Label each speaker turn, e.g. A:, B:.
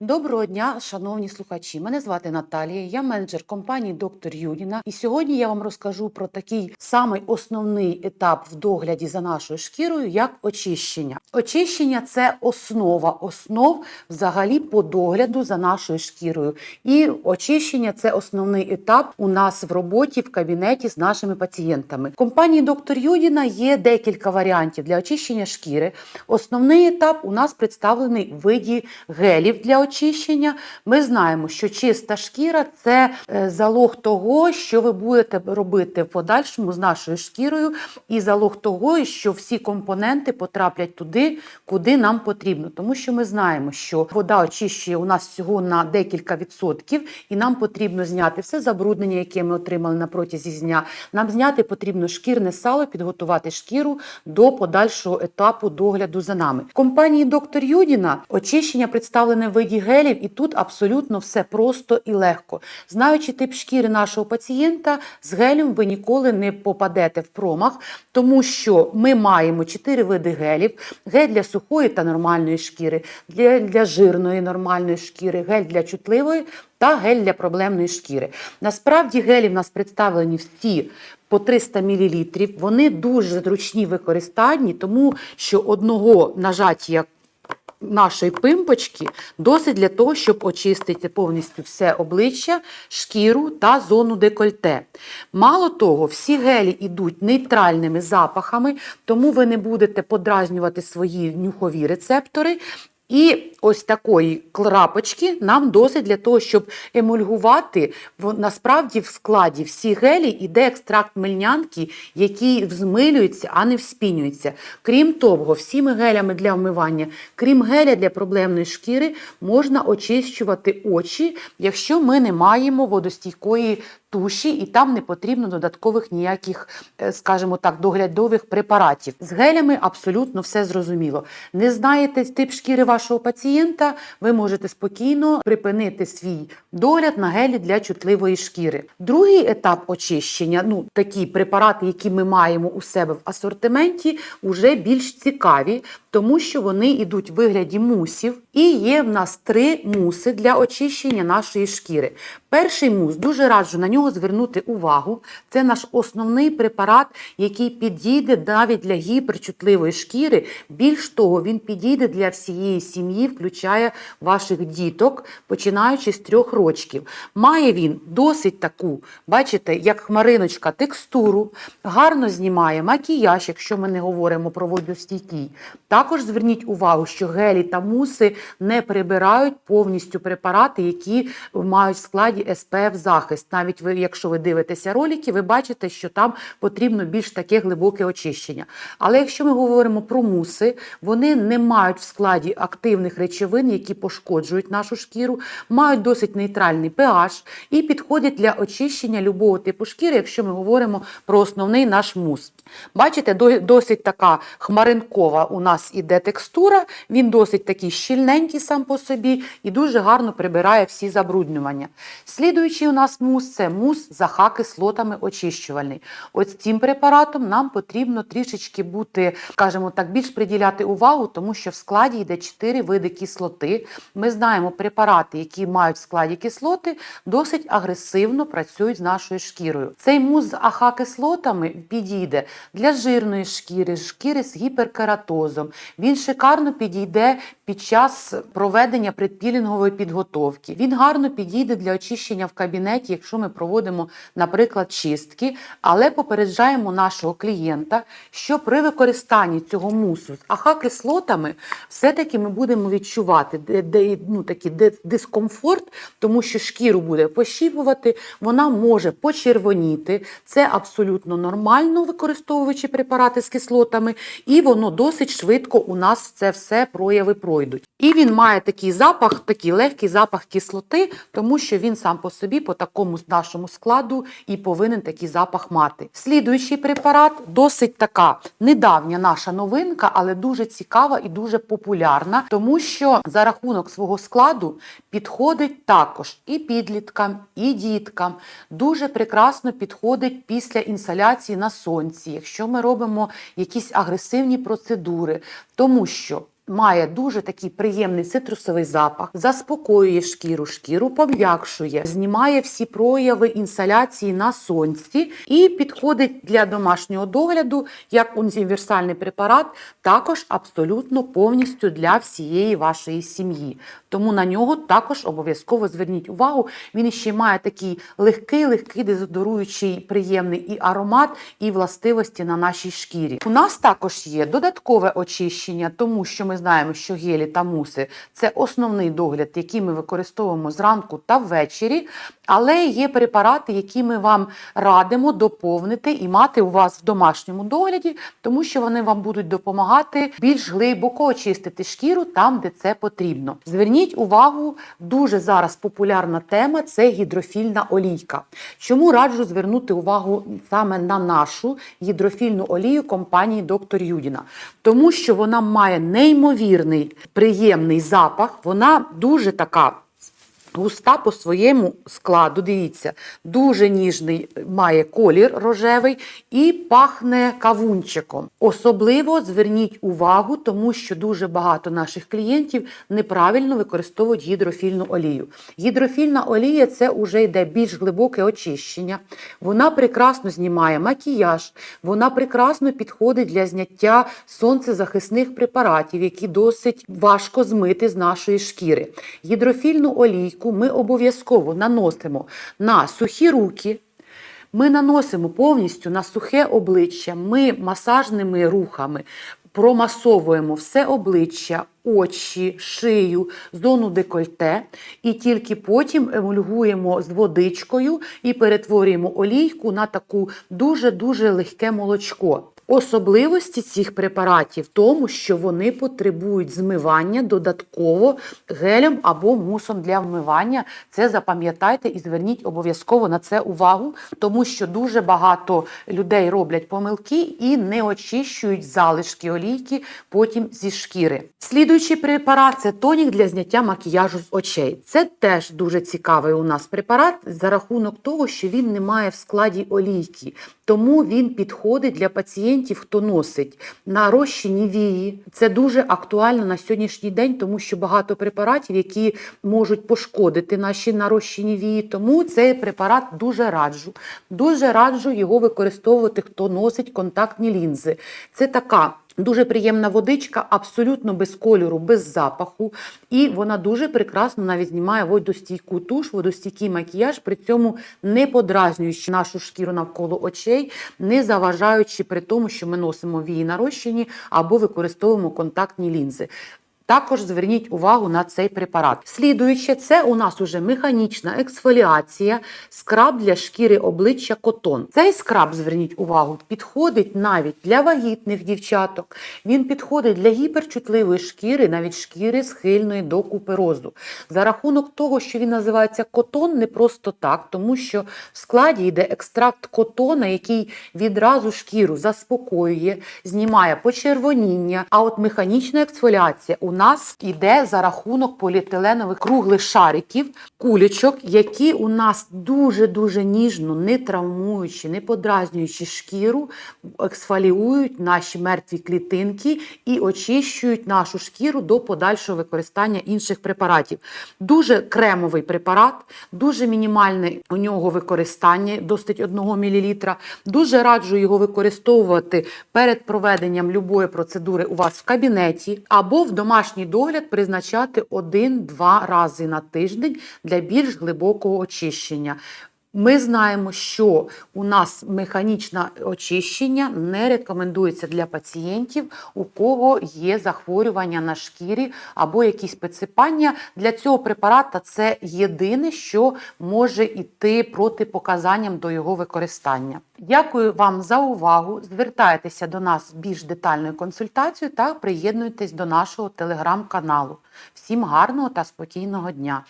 A: Доброго дня, шановні слухачі. Мене звати Наталія, я менеджер компанії Доктор Юдіна. І сьогодні я вам розкажу про такий самий основний етап в догляді за нашою шкірою, як очищення. Очищення це основа основ взагалі по догляду за нашою шкірою. І очищення це основний етап у нас в роботі в кабінеті з нашими пацієнтами. В компанії Доктор Юдіна є декілька варіантів для очищення шкіри. Основний етап у нас представлений в виді гелів для очищення. Ми знаємо, що чиста шкіра це е, залог того, що ви будете робити в подальшому з нашою шкірою, і залог того, що всі компоненти потраплять туди, куди нам потрібно. Тому що ми знаємо, що вода очищує у нас всього на декілька відсотків, і нам потрібно зняти все забруднення, яке ми отримали на протязі дня. Нам зняти потрібно шкірне сало, підготувати шкіру до подальшого етапу догляду за нами. В компанії доктор Юдіна очищення представлене в виді гелів, і тут абсолютно все просто і легко. Знаючи тип шкіри нашого пацієнта, з гелем ви ніколи не попадете в промах, тому що ми маємо чотири види гелів: гель для сухої та нормальної шкіри, для, для жирної нормальної шкіри, гель для чутливої. Та гель для проблемної шкіри. Насправді гелі в нас представлені всі по 300 мл. Вони дуже зручні в використанні, тому що одного нажаття нашої пимпочки досить для того, щоб очистити повністю все обличчя, шкіру та зону декольте. Мало того, всі гелі йдуть нейтральними запахами, тому ви не будете подразнювати свої нюхові рецептори. І ось такої крапочки нам досить для того, щоб емульгувати. Насправді в складі всі гелі йде екстракт мельнянки, який взмилюється, а не вспінюється. Крім того, всіми гелями для вмивання, крім геля для проблемної шкіри, можна очищувати очі, якщо ми не маємо водостійкої туші, і там не потрібно додаткових ніяких, е, скажімо так, доглядових препаратів. З гелями абсолютно все зрозуміло. Не знаєте тип шкіри вашого пацієнта, ви можете спокійно припинити свій догляд на гелі для чутливої шкіри. Другий етап очищення, ну такі препарати, які ми маємо у себе в асортименті, вже більш цікаві, тому що вони йдуть в вигляді мусів, і є в нас три муси для очищення нашої шкіри. Перший мус дуже раджу на нього звернути увагу. Це наш основний препарат, який підійде навіть для гіперчутливої шкіри. Більш того, він підійде для всієї сім'ї, включає ваших діток, починаючи з трьох рочків. Має він досить таку, бачите, як хмариночка, текстуру, гарно знімає макіяж, якщо ми не говоримо про водостійкий. Також зверніть увагу, що гелі та муси не прибирають повністю препарати, які мають в складі SPF захист. Навіть ви, якщо ви дивитеся ролики, ви бачите, що там потрібно більш таке глибоке очищення. Але якщо ми говоримо про муси, вони не мають в складі активних речовин, які пошкоджують нашу шкіру, мають досить нейтральний pH і підходять для очищення любого типу шкіри, якщо ми говоримо про основний наш мус. Бачите, досить така хмаринкова у нас іде текстура, він досить такий щільненький сам по собі і дуже гарно прибирає всі забруднювання. Слідуючий у нас мус це мус з АХ-кислотами очищувальний. Ось цим препаратом нам потрібно трішечки бути, скажімо так, більш приділяти увагу, тому що в складі йде 4 види кислоти. Ми знаємо препарати, які мають в складі кислоти, досить агресивно працюють з нашою шкірою. Цей мус з АХ-кислотами підійде для жирної шкіри, шкіри з гіперкератозом. Він шикарно підійде під час проведення предпілінгової підготовки. Він гарно підійде для очищення в кабінеті, якщо ми проводимо, наприклад, чистки, але попереджаємо нашого клієнта, що при використанні цього мусу з АХ-кислотами все-таки ми будемо відчувати де, де, ну, такий дискомфорт, тому що шкіру буде пощіпувати, вона може почервоніти. Це абсолютно нормально, використовуючи препарати з кислотами, і воно досить швидко у нас це все прояви пройдуть. І він має такий запах, такий легкий запах кислоти, тому що він сам по собі, по такому нашому складу, і повинен такий запах мати. Слідуючий препарат досить така недавня наша новинка, але дуже цікава і дуже популярна, тому що за рахунок свого складу підходить також і підліткам, і діткам. Дуже прекрасно підходить після інсоляції на сонці, якщо ми робимо якісь агресивні процедури, тому що має дуже такий приємний цитрусовий запах, заспокоює шкіру, шкіру пом'якшує, знімає всі прояви інсоляції на сонці і підходить для домашнього догляду як універсальний препарат, також абсолютно повністю для всієї вашої сім'ї. Тому на нього також обов'язково зверніть увагу. Він ще має такий легкий, легкий дезодоруючий, приємний і аромат, і властивості на нашій шкірі. У нас також є додаткове очищення, тому що ми знаємо, що гелі та муси це основний догляд, який ми використовуємо зранку та ввечері. Але є препарати, які ми вам радимо доповнити і мати у вас в домашньому догляді, тому що вони вам будуть допомагати більш глибоко очистити шкіру там, де це потрібно. Зверніть увагу, дуже зараз популярна тема це гідрофільна олійка. Чому раджу звернути увагу саме на нашу гідрофільну олію компанії Доктор Юдіна? Тому що вона має неймовірний приємний запах, вона дуже така. Густа по своєму складу, дивіться, дуже ніжний має колір рожевий і пахне кавунчиком. Особливо зверніть увагу, тому що дуже багато наших клієнтів неправильно використовують гідрофільну олію. Гідрофільна олія це вже йде більш глибоке очищення. Вона прекрасно знімає макіяж, вона прекрасно підходить для зняття сонцезахисних препаратів, які досить важко змити з нашої шкіри. Гідрофільну олійку ми обов'язково наносимо на сухі руки. Ми наносимо повністю на сухе обличчя, ми масажними рухами промасовуємо все обличчя, очі, шию, зону декольте, і тільки потім емульгуємо з водичкою і перетворюємо олійку на таку дуже-дуже легке молочко. Особливості цих препаратів в тому, що вони потребують змивання додатково гелем або мусом для вмивання. Це запам'ятайте і зверніть обов'язково на це увагу, тому що дуже багато людей роблять помилки і не очищують залишки олійки потім зі шкіри. Слідуючий препарат це тонік для зняття макіяжу з очей. Це теж дуже цікавий у нас препарат за рахунок того, що він не має в складі олійки. Тому він підходить для пацієнтів, хто носить нарощені вії. Це дуже актуально на сьогоднішній день, тому що багато препаратів, які можуть пошкодити наші нарощені вії. Тому цей препарат дуже раджу. Дуже раджу його використовувати, хто носить контактні лінзи. Це така. Дуже приємна водичка, абсолютно без кольору, без запаху. І вона дуже прекрасно навіть знімає водостійку туш, водостійкий макіяж, при цьому не подразнюючи нашу шкіру навколо очей, не заважаючи при тому, що ми носимо вії нарощені або використовуємо контактні лінзи. Також зверніть увагу на цей препарат. Слідуюче, це у нас уже механічна ексфоліація, скраб для шкіри обличчя котон. Цей скраб, зверніть увагу, підходить навіть для вагітних дівчаток. Він підходить для гіперчутливої шкіри, навіть шкіри схильної до куперозу. За рахунок того, що він називається котон, не просто так, тому що в складі йде екстракт котона, який відразу шкіру заспокоює, знімає почервоніння. А от механічна ексфоліація у нас йде за рахунок поліетиленових круглих шариків, кулечок, які у нас дуже-дуже ніжно, не травмуючи, не подразнюючи шкіру, ексфоліують наші мертві клітинки і очищують нашу шкіру до подальшого використання інших препаратів. Дуже кремовий препарат, дуже мінімальне у нього використання, досить 1 мл. Дуже раджу його використовувати перед проведенням любої процедури у вас в кабінеті або в домашній догляд призначати 1-2 рази на тиждень для більш глибокого очищення. Ми знаємо, що у нас механічне очищення не рекомендується для пацієнтів, у кого є захворювання на шкірі або якісь підсипання. Для цього препарата це єдине, що може йти протипоказанням до його використання. Дякую вам за увагу. Звертайтеся до нас з більш детальною консультацією та приєднуйтесь до нашого телеграм-каналу. Всім гарного та спокійного дня!